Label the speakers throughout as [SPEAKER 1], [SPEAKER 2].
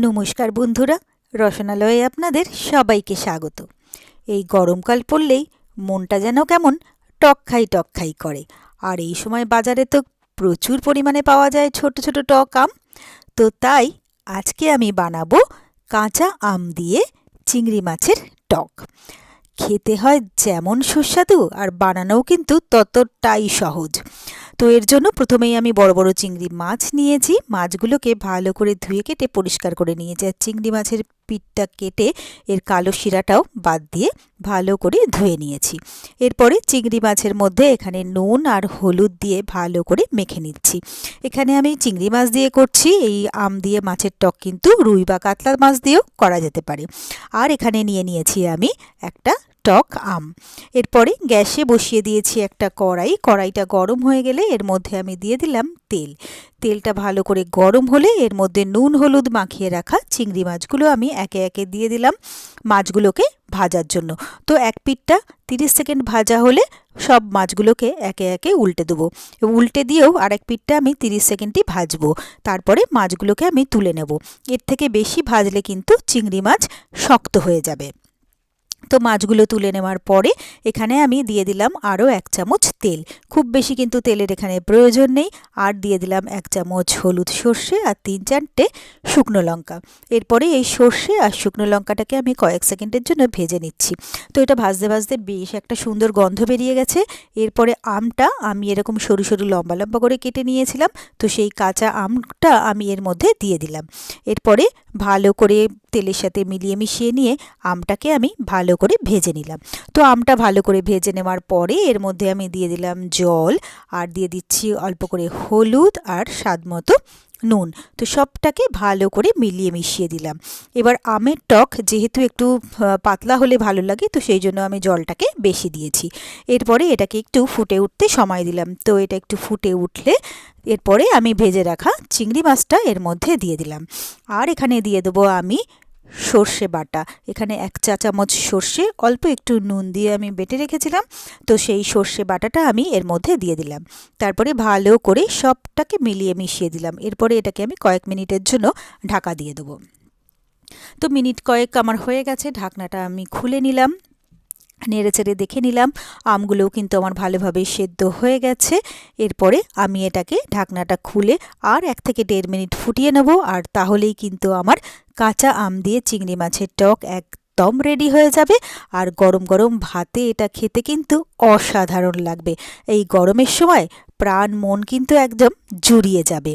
[SPEAKER 1] নমস্কার বন্ধুরা, রসনালয়ে আপনাদের সবাইকে স্বাগত। এই গরমকাল পড়লেই মনটা যেন কেমন টক খাই টক খাই করে। আর এই সময় বাজারে তো প্রচুর পরিমাণে পাওয়া যায় ছোট ছোট টক আম। তো তাই আজকে আমি বানাবো কাঁচা আম দিয়ে চিংড়ি মাছের টক। খেতে হয় যেমন সুস্বাদু আর বানানোও কিন্তু ততটাই সহজ। তো এর জন্য প্রথমেই আমি বড় বড় চিংড়ি মাছ নিয়েছি। মাছগুলোকে ভালো করে ধুয়ে কেটে পরিষ্কার করে নিয়েছি আর চিংড়ি মাছের পিঠটা কেটে এর কালো শিরাটাও বাদ দিয়ে ভালো করে ধুয়ে নিয়েছি। এরপরে চিংড়ি মাছের মধ্যে এখানে নুন আর হলুদ দিয়ে ভালো করে মেখে নিচ্ছি। এখানে আমি চিংড়ি মাছ দিয়ে করছি, এই আম দিয়ে মাছের টক কিন্তু রুই বা কাতলা মাছ দিয়েও করা যেতে পারে। আর এখানে নিয়ে নিয়েছি আমি একটা টক আম। এরপরে গ্যাসে বসিয়ে দিয়েছি একটা কড়াই। কড়াইটা গরম হয়ে গেলে এর মধ্যে আমি দিয়ে দিলাম তেল। তেলটা ভালো করে গরম হলে এর মধ্যে নুন, হলুদ মাখিয়ে রাখা চিংড়ি মাছগুলো আমি একে একে দিয়ে দিলাম মাছগুলোকে ভাজার জন্য। তো এক পিঠটা তিরিশ সেকেন্ড ভাজা হলে সব মাছগুলোকে একে একে উল্টে দেবো। উল্টে দিয়েও আরেক পিঠটা আমি তিরিশ সেকেন্ডই ভাজবো। তারপরে মাছগুলোকে আমি তুলে নেব। এর থেকে বেশি ভাজলে কিন্তু চিংড়ি মাছ শক্ত হয়ে যাবে। তো মাছগুলো তুলে নেওয়ার পরে এখানে আমি দিয়ে দিলাম আরও এক চামচ তেল। খুব বেশি কিন্তু তেলের এখানে প্রয়োজন নেই। আর দিয়ে দিলাম এক চামচ হলুদ সর্ষে আর তিন চারটে শুকনো লঙ্কা। এরপরে এই সর্ষে আর শুকনো লঙ্কাটাকে আমি কয়েক সেকেন্ডের জন্য ভেজে নিচ্ছি। তো এটা ভাজতে ভাজতে বেশ একটা সুন্দর গন্ধ বেরিয়ে গেছে। এরপরে আমটা আমি এরকম সরু সরু লম্বা লম্বা করে কেটে নিয়েছিলাম। তো সেই কাঁচা আমটা আমি এর মধ্যে দিয়ে দিলাম। এরপরে ভালো করে তেলের সাথে মিলিয়ে মিশিয়ে নিয়ে আমটাকে আমি ভালো করে ভেজে নিলাম। তো আমটা ভালো করে ভেজে নেওয়ার পরে এর মধ্যে আমি দিয়ে দিলাম জল আর দিয়ে দিচ্ছি অল্প করে হলুদ আর স্বাদ মতো নুন। তো সবটাকে ভালো করে মিলিয়ে মিশিয়ে দিলাম। এবার আমের টক যেহেতু একটু পাতলা হলে ভালো লাগে, তো সেই জন্য আমি জলটাকে বেশি দিয়েছি। এরপরে এটাকে একটু ফুটে উঠতে সময় দিলাম। তো এটা একটু ফুটে উঠলে এরপরে আমি ভেজে রাখা চিংড়ি মাছটা এর মধ্যে দিয়ে দিলাম। আর এখানে দিয়ে দেবো আমি সর্ষে বাটা। এখানে এক চা চামচ সর্ষে, অল্প একটু নুন দিয়ে আমি বেটে রেখেছিলাম। তো সেই সর্ষে বাটাটা আমি এর মধ্যে দিয়ে দিলাম। তারপরে ভালো করে সবটাকে মিলিয়ে মিশিয়ে দিলাম। এরপরে এটাকে আমি কয়েক মিনিটের জন্য ঢাকা দিয়ে দেবো। তো মিনিট কয়েক আমার হয়ে গেছে। ঢাকনাটা আমি খুলে নিলাম। নেড়ে চেড়ে দেখে নিলাম। আমগুলোও কিন্তু আমার ভালোভাবে সেদ্ধ হয়ে গেছে। এরপরে আমি এটাকে ঢাকনাটা খুলে আর এক থেকে দেড় মিনিট ফুটিয়ে নেব আর তাহলেই কিন্তু আমার কাঁচা আম দিয়ে চিংড়ি মাছের টক একদম রেডি হয়ে যাবে। আর গরম গরম ভাতে এটা খেতে কিন্তু অসাধারণ লাগবে। এই গরমের সময় প্রাণ মন কিন্তু একদম জুড়িয়ে যাবে।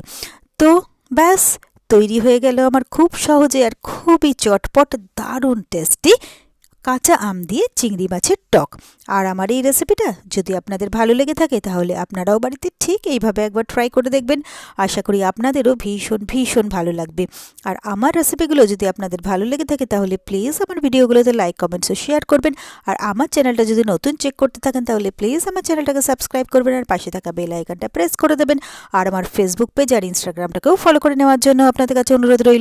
[SPEAKER 1] তো ব্যাস, তৈরি হয়ে গেল আমার খুব সহজে আর খুবই চটপট, দারুণ টেস্টি কাঁচা আম দিয়ে চিংড়ি মাছের টক। আর আমার এই রেসিপিটা যদি আপনাদের ভালো লেগে থাকে, তাহলে আপনারাও বাড়িতে ঠিক এইভাবে একবার ট্রাই করে দেখবেন। আশা করি আপনাদেরও ভীষণ ভীষণ ভালো লাগবে। আর আমার রেসিপিগুলো যদি আপনাদের ভালো লেগে থাকে, তাহলে প্লিজ আমার ভিডিওগুলোতে লাইক কমেন্টস ও শেয়ার করবেন। আর আমার চ্যানেলটা যদি নতুন চেক করতে থাকেন, তাহলে প্লিজ আমার চ্যানেলটাকে সাবস্ক্রাইব করবেন আর পাশে থাকা বেল আইকনটা প্রেস করে দেবেন। আর আমার ফেসবুক পেজ আর ইনস্টাগ্রামটাকেও ফলো করে নেওয়ার জন্য আপনাদের কাছে অনুরোধ রইল।